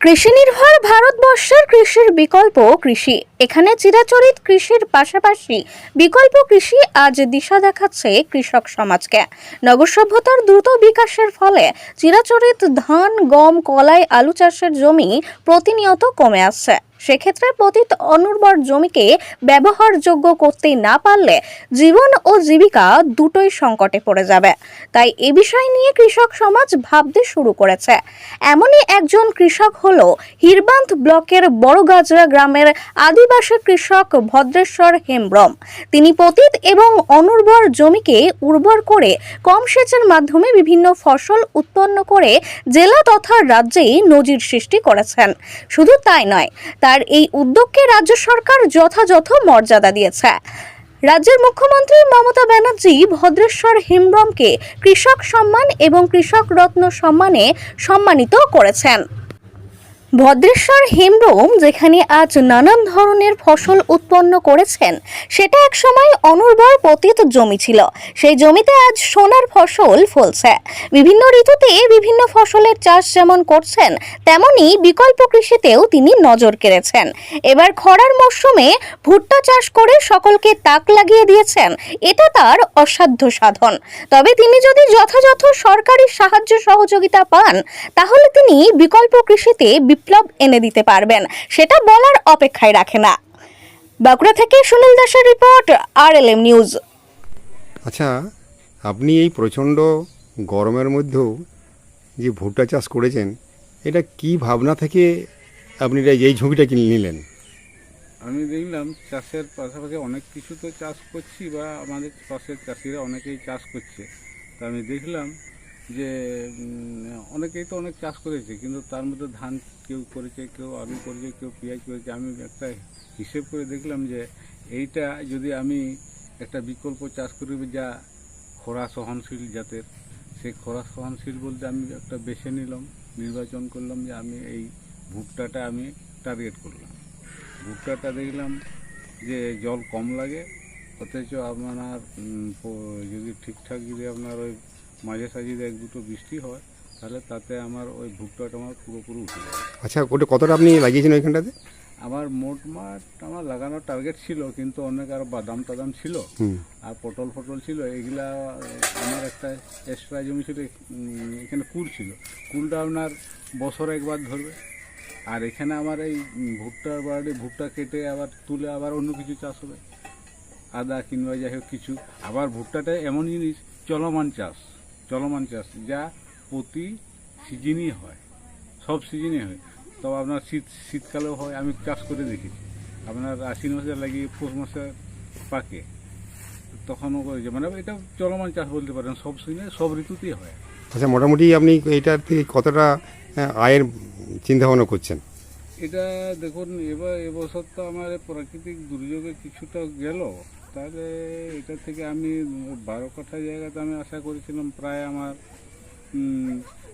কৃষি নির্ভর ভারতবর্ষের কৃষির বিকল্প কৃষি। এখানে চিরাচরিত কৃষির পাশাপাশি বিকল্প কৃষি আজ দিশা দেখাচ্ছে কৃষক সমাজকে। নগর সভ্যতার দ্রুত বিকাশের ফলে চিরাচরিত ধান, গম, কলাই, আলু চাষের জমি প্রতিনিয়ত কমে আসছে। সেক্ষেত্রে পতিত অনুর্বর জমিকে ব্যবহারযোগ্য করতে না পারলে জীবন ও জীবিকা দুটোই সংকটে পড়ে যাবে। তাই এ বিষয় নিয়ে কৃষক সমাজ ভাবতে শুরু করেছে। এমনই একজন কৃষক হলো হিরবান্ত ব্লকের বড়গাজরা গ্রামের আদিবাসী কৃষক ভদ্রেশ্বর হেমব্রম। তিনি পতিত এবং অনুর্বর জমিকে উর্বর করে কম সেচের মাধ্যমে বিভিন্ন ফসল উৎপন্ন করে জেলা তথা রাজ্যেই নজির সৃষ্টি করেছেন। শুধু তাই নয় তার এই উদ্যোগকে রাজ্য সরকার যথাযথ মর্যাদা দিয়েছে। রাজ্যের মুখ্যমন্ত্রী মমতা ব্যানার্জি ভদ্রেশ্বর হেমব্রমকে কৃষক সম্মান এবং কৃষক রত্ন সম্মানে সম্মানিত করেছেন। ভদ্রেশ্বর হেমব্রম যেখানে আজ নানান ধরনের ফসল উৎপন্ন করেছেন, সেটা একসময় অনুর্বর পতিত জমি ছিল। সেই জমিতে আজ সোনার ফসল ফলছে। বিভিন্ন ঋতুতে বিভিন্ন ফসলের চাষ যেমন করছেন, তেমনি বিকল্প কৃষিতেও তিনি নজর কেড়েছেন। এবার খরার মরশুমে ভুট্টা চাষ করে সকলকে তাক লাগিয়ে দিয়েছেন, এটা তার অসাধ্য সাধন। তবে তিনি যদি যথাযথ সরকারি সাহায্য সহযোগিতা পান, তাহলে তিনি বিকল্প কৃষিতে বিপ্লব এনে দিতে পারবেন সেটা বলার অপেক্ষায় রাখে না। বাঁকুড়া থেকে সুনীল দাসের report R L M news. আচ্ছা আপনি এই প্রচণ্ড গরমের মধ্যেও যে ভুট্টা চাষ করেছেন এটা কি ভাবনা থেকে আপনি এই ঝুঁকিটা কিনে নিলেন? আমি দেখলাম চাষের পাশাপাশি অনেক কিছু তো চাষ করছি বা আমাদের পাশের চাষিরা অনেকেই চাষ করছে। তা আমি দেখলাম যে অনেকেই তো অনেক চাষ করেছে, কিন্তু তার মধ্যে ধান কেউ করেছে, কেউ আলু করেছে, কেউ পেঁয়াজ করেছে। আমি একটা হিসেব করে দেখলাম যে এইটা যদি আমি একটা বিকল্প চাষ করি যা খরা সহনশীল জাতের, সেই খরা সহনশীল বলতে আমি একটা বেছে নিলাম, নির্বাচন করলাম যে আমি এই ভুট্টাটা আমি টার্গেট করলাম। ভুট্টাটা দেখলাম যে জল কম লাগে, অথচ আপনার যদি ঠিকঠাক যদি আপনার ওই মাঝে সাঝে এক দুটো বৃষ্টি হয় তাহলে তাতে আমার ওই ভুট্টাটা আমার পুরোপুরি উঠে যাবে আচ্ছা ওটা কতটা আপনি লাগিয়েছেন ওইখানটাতে? আমার মোট মাঠ আমার লাগানোর টার্গেট ছিল কিন্তু অনেক আর বাদাম টাদাম ছিল আর পটল ফটল ছিল এগুলা আমার একটা এক্সট্রা জমি ছিল এখানে কুল ছিল। কুলটা আপনার বছরে একবার ধরবে। আর এখানে আমার এই ভুট্টার বাড়ি ভুট্টা কেটে আবার তুলে আবার অন্য কিছু চাষ হবে। আদা কিংবা যাই হোক কিছু। আবার ভুট্টাটা এমন জিনিস চলমান চাষ চলমান চাষ যা প্রতি সিজনই হয়। সব সিজনই হয়। তবে আপনার শীত শীতকালেও হয়। আমি চাষ করে দেখেছি। আপনার আশ্বিন মাসে লাগিয়ে পৌষ মাসে পাকে। তখনও করেছে মানে এটা চলমান চাষ বলতে পারেন। সব সিজনে সব ঋতুতেই হয়। আচ্ছা মোটামুটি আপনি এইটার থেকে কতটা আয়ের চিন্তা ভাবনা করছেন? এটা দেখুন এবার এবছর তো আমার প্রাকৃতিক দুর্যোগে কিছুটা গেল। তাহলে এটা থেকে আমি বারো কাঠা জায়গাতে আমি আশা করেছিলাম প্রায় আমার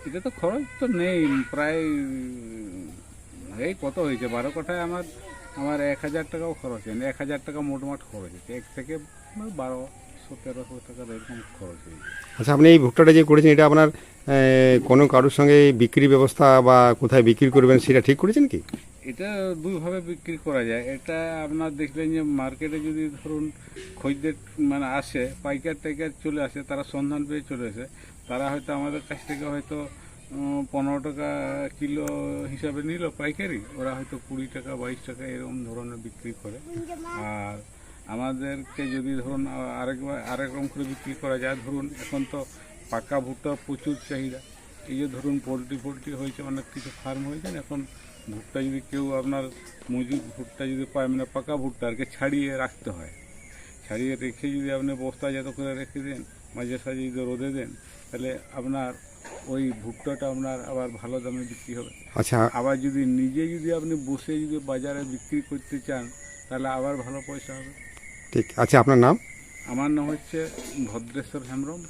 এটা তো খরচ তো নেই, প্রায়, এই কত হয়েছে? বারো কাঠায় আমার আমার এক হাজার টাকাও খরচ হয়নি, এক হাজার টাকা মোটমাট খরচ হয়েছে। এক থেকে বারো তেরোশো টাকার এরকম খরচ হয়েছে। আচ্ছা আপনি এই ভুট্টাটা যে করেছেন, এটা আপনার কোনো কারোর সঙ্গে বিক্রি ব্যবস্থা বা কোথায় বিক্রি করবেন, সেটা ঠিক করেছেন কি? এটা দুইভাবে বিক্রি করা যায়। এটা আপনার দেখলেন যে মার্কেটে যদি ধরুন খরিদ্দের মানে আসে, পাইকার টাইকার চলে আসে, তারা সন্ধান পেয়ে চলে আসে, তারা হয়তো আমাদের কাছ থেকে হয়তো পনেরো টাকা কিলো হিসাবে নিল পাইকারি। ওরা হয়তো কুড়ি টাকা, বাইশ টাকা এরকম ধরনের বিক্রি করে। আর আমাদেরকে যদি ধরুন আরেকবার, আরেক রকম করে বিক্রি করা যায়। ধরুন, এখন তো পাকা ভুট্টা প্রচুর চাহিদা। এই যে ধরুন পোলট্রি ফোলট্রি হয়েছে অনেক কিছু ফার্ম হয়েছে না, এখন ভুট্টা যদি কেউ আপনার মজুদ ভুট্টা যদি পায় মানে পাকা ভুট্টা আর কি ছাড়িয়ে রাখতে হয়। ছাড়িয়ে রেখে যদি আপনি বস্তা বস্তাজাত করে রেখে দেন মাঝে সাঝে যদি রোদে দেন তাহলে আপনার ওই ভুট্টাটা আপনার আবার ভালো দামে বিক্রি হবে। আচ্ছা। আবার যদি নিজে যদি আপনি বসে যদি বাজারে বিক্রি করতে চান তাহলে আবার ভালো পয়সা হবে। ঠিক। আচ্ছা আপনার নাম? আমার নাম হচ্ছে ভদ্রেশ্বর হেমব্রম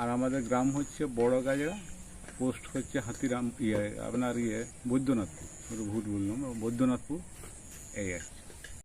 আর আমাদের গ্রাম হচ্ছে বড় গাজরা পোস্ট হচ্ছে হাতিরাম ইয়ে আপনার ইয়ে বৈদ্যনাথপুর ভুল বললাম বৈদ্যনাথপুর এই আর কি।